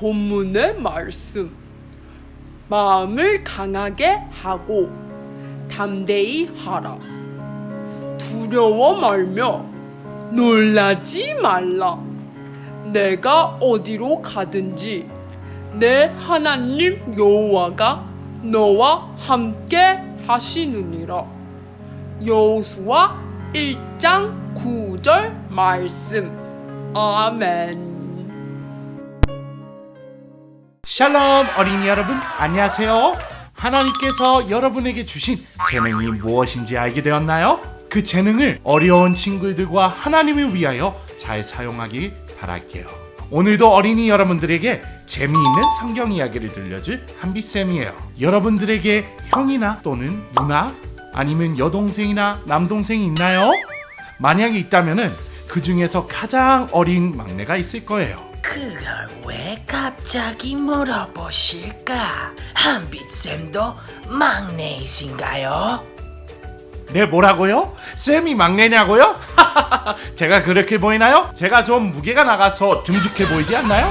본문의 말씀. 마음을 강하게 하고 담대히 하라. 두려워 말며 놀라지 말라. 내가 어디로 가든지 내 하나님 여호와가 너와 함께 하시느니라. 여호수아 1장 9절 말씀. 아멘. 샬롬 어린이 여러분 안녕하세요 하나님께서 여러분에게 주신 재능이 무엇인지 알게 되었나요? 그 재능을 어려운 친구들과 하나님을 위하여 잘 사용하길 바랄게요 오늘도 어린이 여러분들에게 재미있는 성경 이야기를 들려줄 한비쌤이에요 여러분들에게 형이나 또는 누나 아니면 여동생이나 남동생이 있나요? 만약에 있다면 그 중에서 가장 어린 막내가 있을 거예요 그걸 왜 갑자기 물어보실까? 한빛쌤도 막내이신가요? 네 뭐라고요? 쌤이 막내냐고요? 제가 그렇게 보이나요? 제가 좀 무게가 나가서 듬직해 보이지 않나요?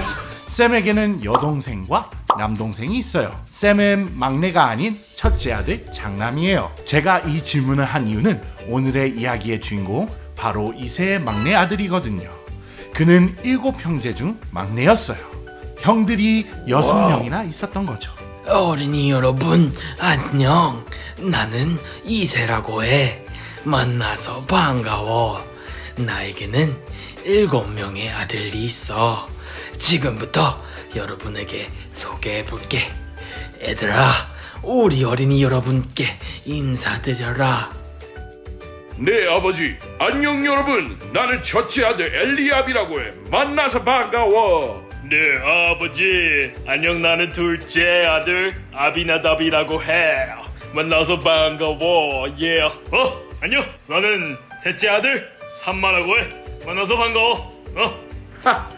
쌤에게는 여동생과 남동생이 있어요. 쌤은 막내가 아닌 첫째 아들 장남이에요. 제가 이 질문을 한 이유는 오늘의 이야기의 주인공 바로 이세의 막내 아들이거든요. 그는 일곱 형제 중 막내였어요. 형들이 여섯 명이나 있었던 거죠. 어린이 여러분, 안녕. 나는 이세라고 해. 만나서 반가워. 나에게는 일곱 명의 아들이 있어. 지금부터 여러분에게 소개해 볼게. 얘들아, 우리 어린이 여러분께 인사드려라. 네 아버지 안녕 여러분 나는 첫째 아들 엘리압이라고 해 만나서 반가워 네, 아버지. 안녕, 나는 둘째 아들 아비나답이라고 해. 만나서 반가워. 예. 어? 안녕, 나는 셋째 아들 산마라고 해. 만나서 반가워. 어? 하,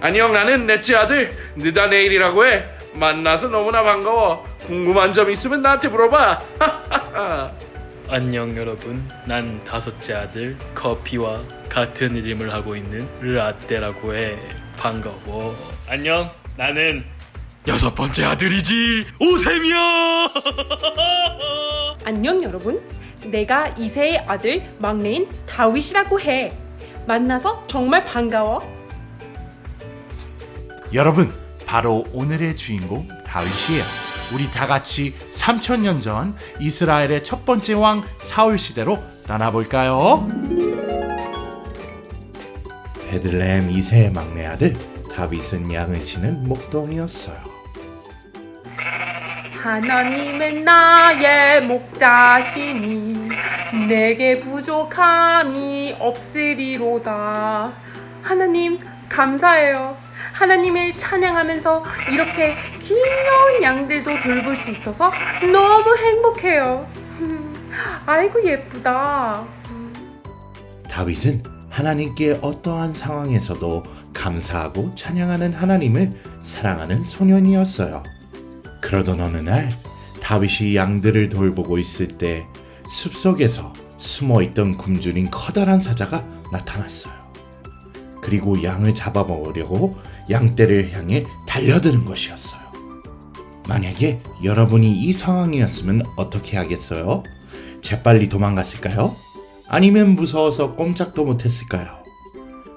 안녕 나는 넷째 아들 느다네일이라고 해 만나서 너무나 반가워 궁금한 점 있으면 나한테 물어봐 안녕, 여러분. 난 다섯째 아들 커피와 같은 이름을 하고 있는 라떼라고 해. 반가워. 안녕, 나는 여섯 번째 아들이지. 오셈이야. 안녕 여러분. 내가 이세의 아들 막내인 다윗이라고 해. 만나서 정말 반가워. 여러분, 바로 오늘의 주인공 다윗이에요. 우리 다 같이 3000년 전 이스라엘의 첫 번째 왕 사울 시대로 떠나볼까요? 베들레헴 2세의 막내 아들 다윗은 양을 치는 목동이었어요. 하나님은 나의 목자시니 내게 부족함이 없으리로다. 하나님 감사해요. 하나님을 찬양하면서 이렇게 귀여운 양들도 돌볼 수 있어서 너무 행복해요. 아이고 예쁘다. 다윗은 하나님께 어떠한 상황에서도 감사하고 찬양하는 하나님을 사랑하는 소년이었어요. 그러던 어느 날 다윗이 양들을 돌보고 있을 때 숲속에서 숨어 있던 굶주린 커다란 사자가 나타났어요. 그리고 양을 잡아먹으려고 양떼를 향해 달려드는 것이었어요. 만약에 여러분이 이 상황이었으면 어떻게 하겠어요? 재빨리 도망갔을까요? 아니면 무서워서 꼼짝도 못했을까요?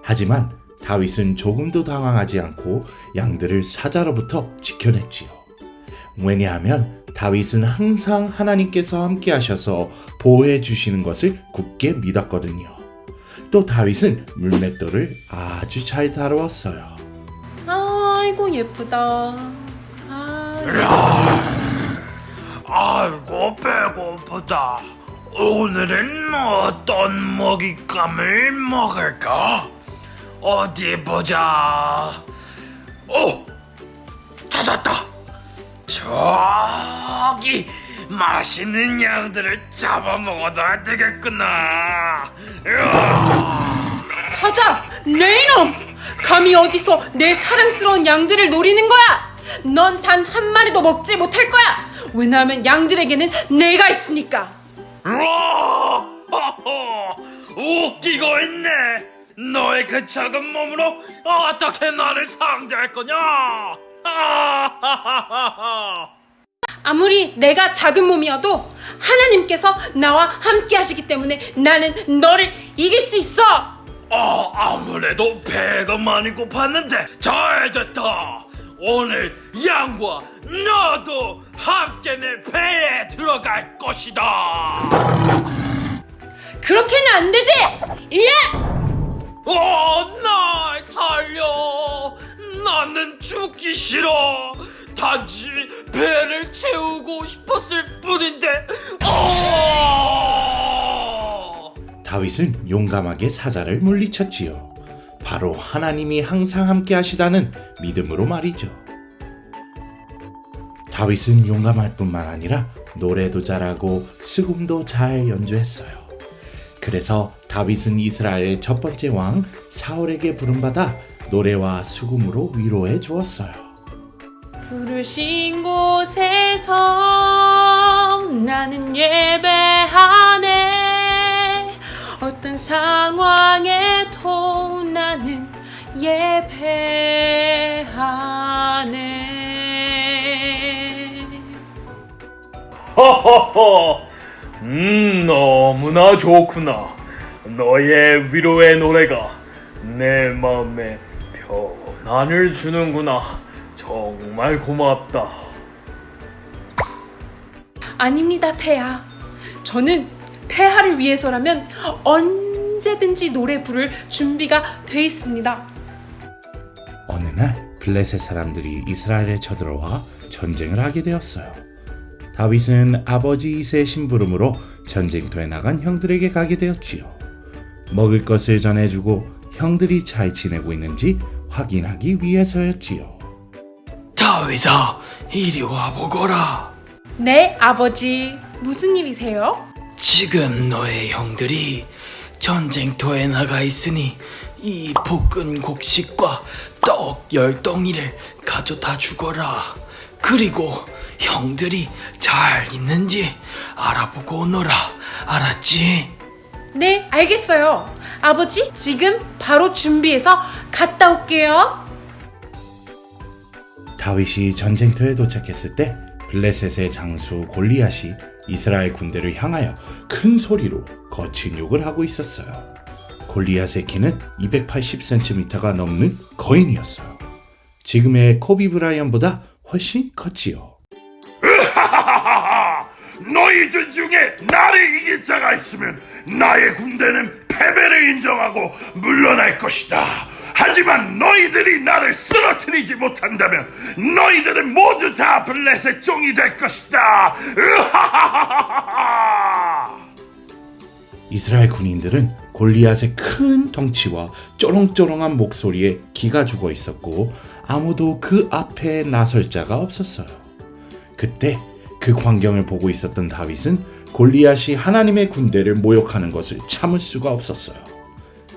하지만 다윗은 조금도 당황하지 않고 양들을 사자로부터 지켜냈지요. 왜냐하면 다윗은 항상 하나님께서 함께 하셔서 보호해 주시는 것을 굳게 믿었거든요. 또 다윗은 물맷돌을 아주 잘 다루었어요. 아이고 예쁘다. 아, 아이고, 배고프다. 오늘은 어떤 먹잇감을 먹을까? 어디 보자. 오! 찾았다! 저기 맛있는 양들을 잡아먹어야 되겠구나. 으아! 사자, 내 이놈! 감히 어디서 내 사랑스러운 양들을 노리는 거야? 넌 단 한 마리도 먹지 못할 거야. 왜냐하면 양들에게는 내가 있으니까. 우와! 웃기고 있네. 너의 그 작은 몸으로 어떻게 나를 상대할 거냐? 아무리 내가 작은 몸이어도 하나님께서 나와 함께 하시기 때문에 나는 너를 이길 수 있어. 아, 아무래도 배가 많이 고팠는데 잘 됐다. 오늘 양과 너도 함께 내 배에 들어갈 것이다. 그렇게는 안 되지. 예! 어, 날 살려. 나는 죽기 싫어. 단지 배를 채우고 싶었을 뿐인데. 어! 다윗은 용감하게 사자를 물리쳤지요. 바로 하나님이 항상 함께 하시다는 믿음으로 말이죠. 다윗은 용감할 뿐만 아니라 노래도 잘하고 수금도 잘 연주했어요. 그래서 다윗은 이스라엘 첫 번째 왕 사울에게 부름받아 노래와 수금으로 위로해 주었어요. 부르신 곳에서 나는 예배하네 어떤 상황에도 나는 예배하네 허허허. 음, 너무나 좋구나. 너의 위로의 노래가 내 마음에 편안을 주는구나. 정말 고맙다. 아닙니다 폐하 저는 폐하를 위해서라면 언제든지 노래 부를 준비가 돼 있습니다 어느 날 블레셋 사람들이 이스라엘에 쳐들어와 전쟁을 하게 되었어요. 다윗은 아버지 이세의 심부름으로 전쟁터에 나간 형들에게 가게 되었지요. 먹을 것을 전해주고 형들이 잘 지내고 있는지 확인하기 위해서였지요. 다윗아, 이리 와 보거라. 네 아버지 무슨 일이세요? 지금 너의 형들이 전쟁터에 나가 있으니 이 볶은 곡식과 떡 열 덩이를 가져다 주거라. 그리고 형들이 잘 있는지 알아보고 오너라. 알았지? 네, 알겠어요. 아버지, 지금 바로 준비해서 갔다 올게요. 다윗이 전쟁터에 도착했을 때 블레셋의 장수 골리앗이 이스라엘 군대를 향하여 큰 소리로 거친 욕을 하고 있었어요. 골리앗의 키는 280cm가 넘는 거인이었어요. 지금의 코비 브라이언보다 훨씬 컸지요. 너희들 중에 나를 이길 자가 있으면 나의 군대는 패배를 인정하고 물러날 것이다. 하지만 너희들이 나를 쓰러뜨리지 못한다면 너희들은 모두 다 블레셋 종이 될 것이다. 이스라엘 군인들은 골리앗의 큰 덩치와 쩌렁쩌렁한 목소리에 기가 죽어 있었고 아무도 그 앞에 나설 자가 없었어요. 그때 그 광경을 보고 있었던 다윗은 골리앗이 하나님의 군대를 모욕하는 것을 참을 수가 없었어요.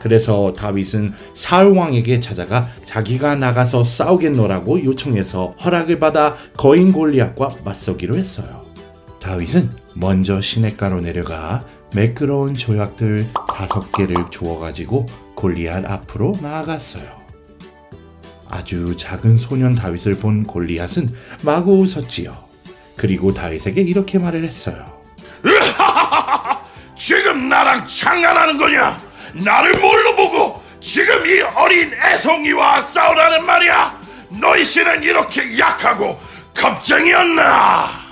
그래서 다윗은 사울 왕에게 찾아가 자기가 나가서 싸우겠노라고 요청해서 허락을 받아 거인 골리앗과 맞서기로 했어요. 다윗은 먼저 시냇가로 내려가 매끄러운 조약들 다섯 개를 주워 가지고 골리앗 앞으로 나아갔어요. 아주 작은 소년 다윗을 본 골리앗은 마구 웃었지요. 그리고 다윗에게 이렇게 말을 했어요. 지금 나랑 장난하는 거냐? 나를 뭘로 보고 지금 이 어린 애송이와 싸우라는 말이야? 너희 씨는 이렇게 약하고 겁쟁이였나?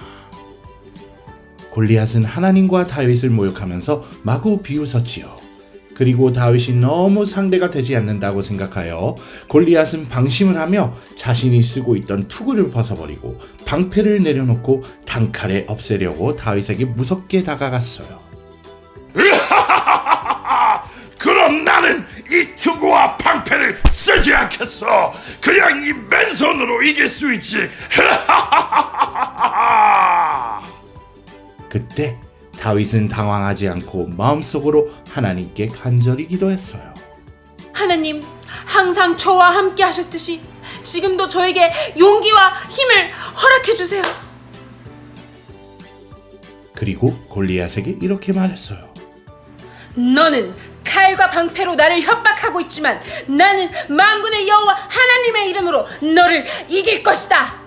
골리앗은 하나님과 다윗을 모욕하면서 마구 비웃었지요. 그리고 다윗이 너무 상대가 되지 않는다고 생각하여 골리앗은 방심을 하며 자신이 쓰고 있던 투구를 벗어버리고 방패를 내려놓고 단칼에 없애려고 다윗에게 무섭게 다가갔어요. 그럼 나는 이 투구와 방패를 쓰지 않겠어. 그냥 이 맨손으로 이길 수 있지. 그때 다윗은 당황하지 않고 마음속으로 하나님께 간절히 기도했어요. 하나님, 항상 저와 함께 하셨듯이 지금도 저에게 용기와 힘을 허락해 주세요. 그리고 골리앗에게 이렇게 말했어요. 너는 칼과 방패로 나를 협박하고 있지만 나는 만군의 여호와 하나님의 이름으로 너를 이길 것이다.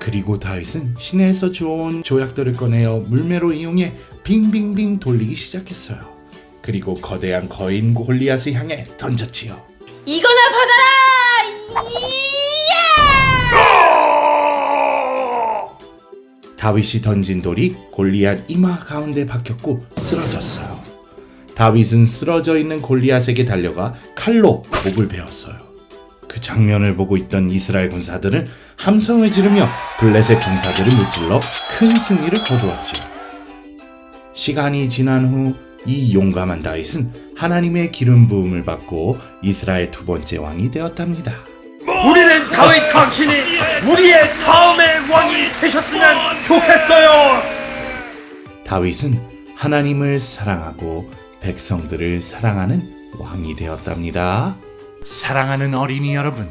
그리고 다윗은 시내에서 주워온 조약들을 꺼내어 물매로 이용해 빙빙빙 돌리기 시작했어요. 그리고 거대한 거인 골리앗을 향해 던졌지요. 이거나 받아라! 이야! 다윗이 던진 돌이 골리앗 이마 가운데 박혔고 쓰러졌어요. 다윗은 쓰러져 있는 골리앗에게 달려가 칼로 목을 베었어요. 그 장면을 보고 있던 이스라엘 군사들은 함성을 지르며 블레셋 군사들을 무찔러 큰 승리를 거두었지요. 시간이 지난 후 이 용감한 다윗은 하나님의 기름 부음을 받고 이스라엘 두 번째 왕이 되었답니다. 우리는 다윗 당신이 우리의 다음의 왕이 되셨으면 좋겠어요. 다윗은 하나님을 사랑하고 백성들을 사랑하는 왕이 되었답니다. 사랑하는 어린이 여러분,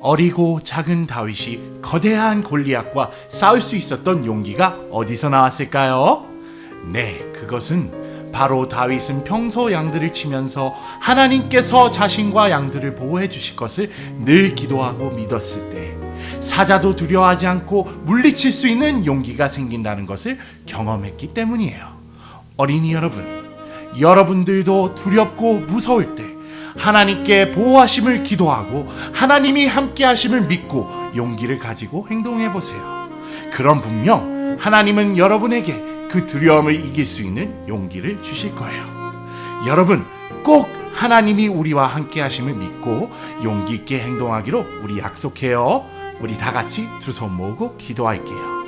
어리고 작은 다윗이 거대한 골리앗과 싸울 수 있었던 용기가 어디서 나왔을까요? 네, 그것은 바로 다윗은 평소 양들을 치면서 하나님께서 자신과 양들을 보호해 주실 것을 늘 기도하고 믿었을 때 사자도 두려워하지 않고 물리칠 수 있는 용기가 생긴다는 것을 경험했기 때문이에요. 어린이 여러분, 여러분들도 두렵고 무서울 때 하나님께 보호하심을 기도하고 하나님이 함께 하심을 믿고 용기를 가지고 행동해 보세요. 그럼 분명 하나님은 여러분에게 그 두려움을 이길 수 있는 용기를 주실 거예요. 여러분 꼭 하나님이 우리와 함께 하심을 믿고 용기 있게 행동하기로 우리 약속해요. 우리 다 같이 두 손 모으고 기도할게요.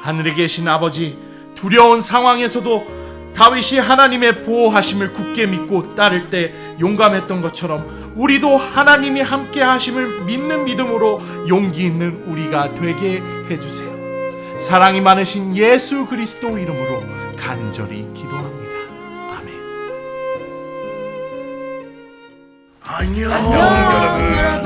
하늘에 계신 아버지, 두려운 상황에서도 다윗이 하나님의 보호하심을 굳게 믿고 따를 때 용감했던 것처럼 우리도 하나님이 함께 하심을 믿는 믿음으로 용기 있는 우리가 되게 해주세요. 사랑이 많으신 예수 그리스도 이름으로 간절히 기도합니다. 아멘. 안녕 여러분